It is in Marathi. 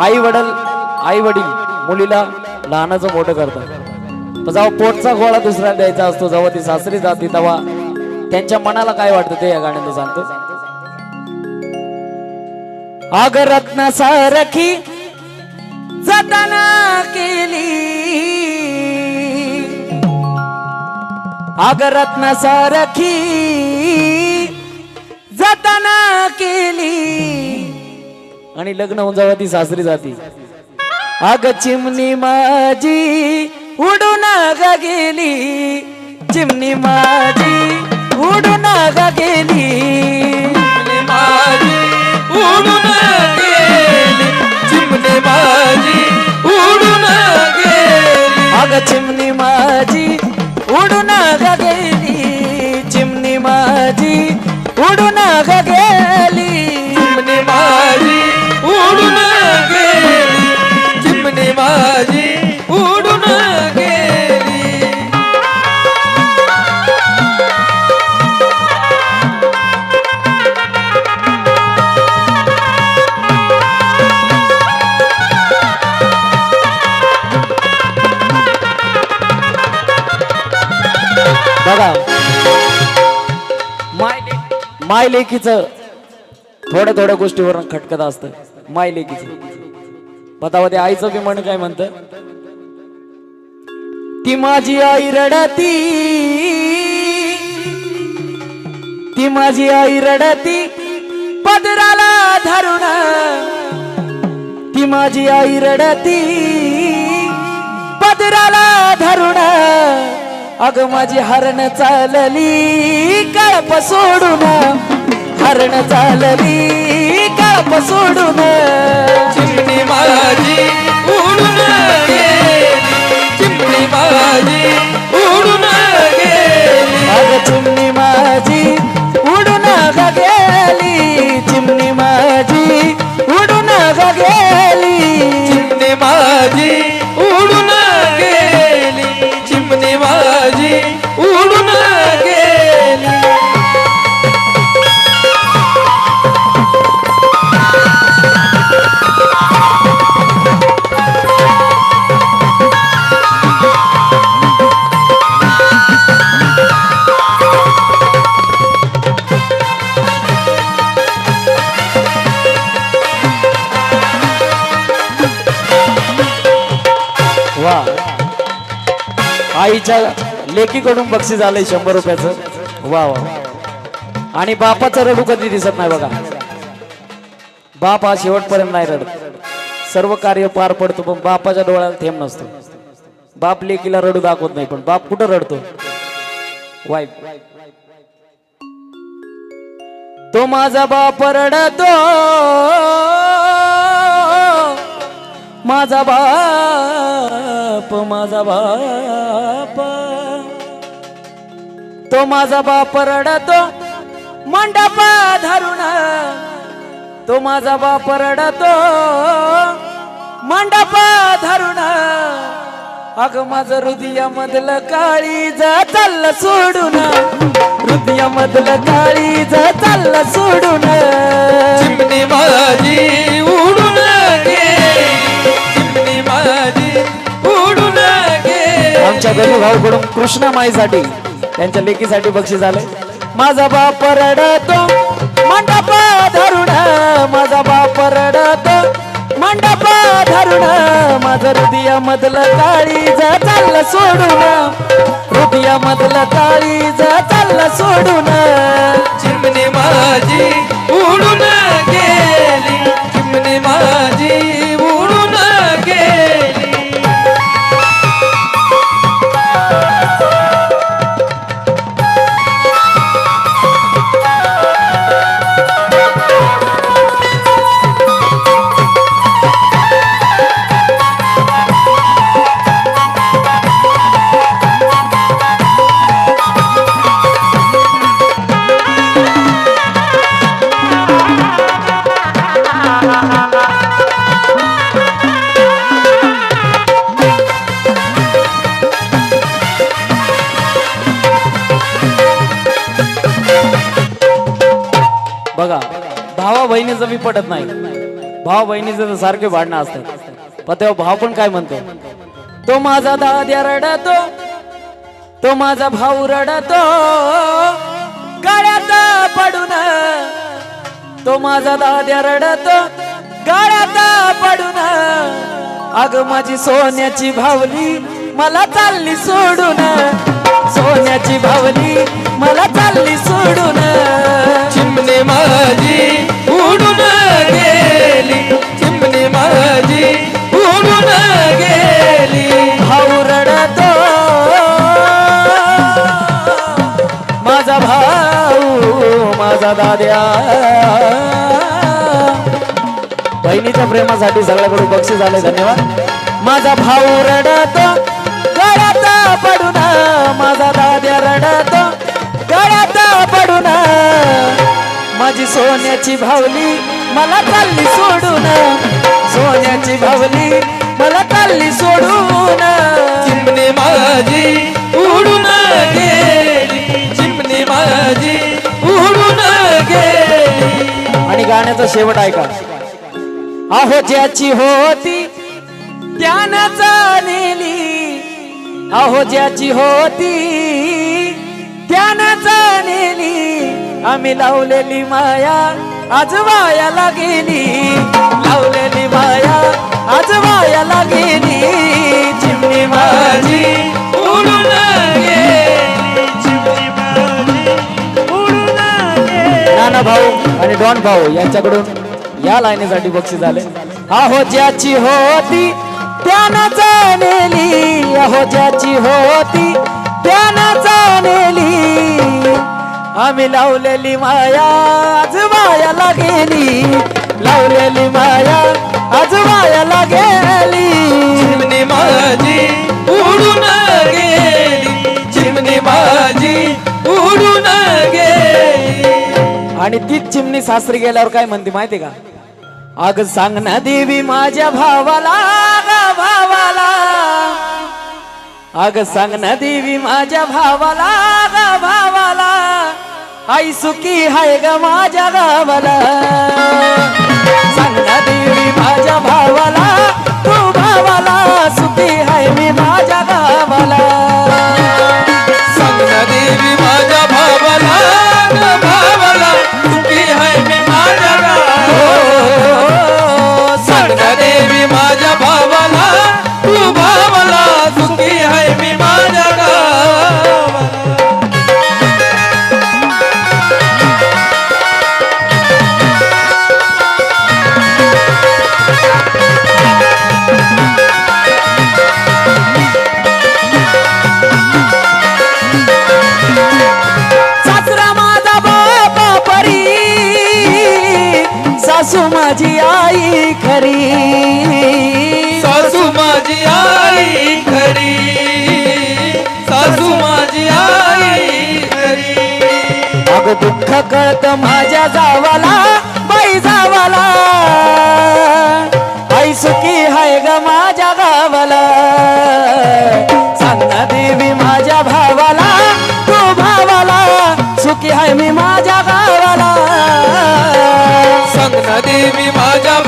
आई वडील आई वडील मुलीला लहानाचं मोठं करतात. तर जेव्हा पोटचा गोळा दुसऱ्याला द्यायचा असतो जेव्हा ती सासरी जाते तेव्हा त्यांच्या मनाला काय वाटतं ते या गाण्यात सांगतो. अग रत्न सारखी जतना केली. अग रत्न सारखी जतना केली. आणि लग्न होऊन जेव्हा ती सासरी जाती. अग चिमणी माझी उडून ग गेली. चिमणी माझी उडून ग गेली. चिमणी माझी उडून गेली. माझी उडून गेली. अग चिमणी माझी माय लेखीच थोड्या थोड्या गोष्टीवरून खटकत असतं. माय लेखीच पतावा ते आईचं बी म्हण काय म्हणत? ती माझी आई रडती. ती माझी आई रडती. पदराला धरुण ती माझी आई रडती. पदराला धरुण अग माझी हरण चालली कळप सोडून. हरण चालली कळप सोडून. चिमणी माझी उडून चिमणी माझी उडून अग चिमणी माझी उडून गेली. वा. आईच्या लेकीकडून बक्षीस आलंय शंभर रुपयाचं. वा वा आणि बापाचं रडू कधी दिसत नाही बघा. बाप हा शेवटपर्यंत नाही रडत. सर्व कार्य पार पडतो पण बापाच्या डोळ्याला थेंब नसतो. बाप लेकीला रडू दाखवत नाही पण बाप कुठं रडतो? वाईफ तो माझा बाप रडतो. माझा बाप माझा बाप. तो माझा बाप रडतो मंडप धरून. तो माझा बाप रडतो मंडप धरून. अग माझं हृदयामधलं काळी चाललं सोडून. हृदयामधलं काळी चाललं सोडून. गरीब भाऊकडून कृष्णामाईसाठी त्यांच्या लेकीसाठी बक्षीस आलंय. माझा बाप रडतो मंडप धरुण माझा बाप रडतो मंडप धरुण माझं हृदयामधलं काळीज चाललं सोडून. हृदयामधलं काळीज चाललं सोडून. चिमणी माझी बहिणीचं बी पटत नाही. भाव बहिणीचं तर सारखे भांडणं असतात. पण तेव्हा भाव पण काय म्हणतो? तो माझा दाद्या रडतो. तो माझा भाऊ रडतो. गळ्यात पडून तो माझा दाद्या रडतो. गळ्यात पडून अग माझी सोन्याची भावली मला चालली सोडून. सोन्याची भावली मला चालली सोडून. चिमणे माझी उडून गेली चिमणी माझी उडून गेली. भाऊ रडतो माझा भाऊ माझा दाद्या. बहिणीच्या प्रेमासाठी सगळ्याकडून बक्षीस झाले धन्यवाद. माझा भाऊ रडतो गळ्यात पडून माझा दाद्या रडत. सोन्याची भावली मला चालली सोडून. सोन्याची भावली मला चालली सोडून. चिमणी माझी उडून गेली. चिमणी माझी उडून गेली. आणि गाण्याचा शेवट ऐका. अहो ज्याची होती त्यानं जाणेली अहो ज्याची होती त्यानं जाणेली आम्ही लावलेली माया आज वायाला गेली. लावलेली माया आज वायाला गेली. चिमणी माझी उडून नाना भाऊ आणि डॉन भाऊ यांच्याकडून या लाईनीसाठी बक्षीस झाले अहो ज्याची होती त्यानं जाणेली. अहो ज्याची होती त्यानं जाणेली. आम्ही लावलेली माया आज वायाला गेली. लावलेली माया आज वायाला गेली. चिमणी माझी उडून गेली. चिमणी माझी उडून गेली. आणि तीच चिमणी सासरी गेल्यावर काय म्हणते माहिती का? अग सांग ना देवी माझ्या भावाला भावाला. अग सांग ना देवी माझ्या भावाला भावाला. आई सुखी हाय ग माझ्या गावाला. सांगा देवी माझ्या भावाला तू भावाला सुखी अग दुःख कळत माझ्या जावाला बाई जावाला. आई सुखी हाय ग माझ्या गावाला. सांगा देवी माझ्या भावाला तू भावाला सुखी हाय मी माझ्या गावाला. सांग देवी माझ्या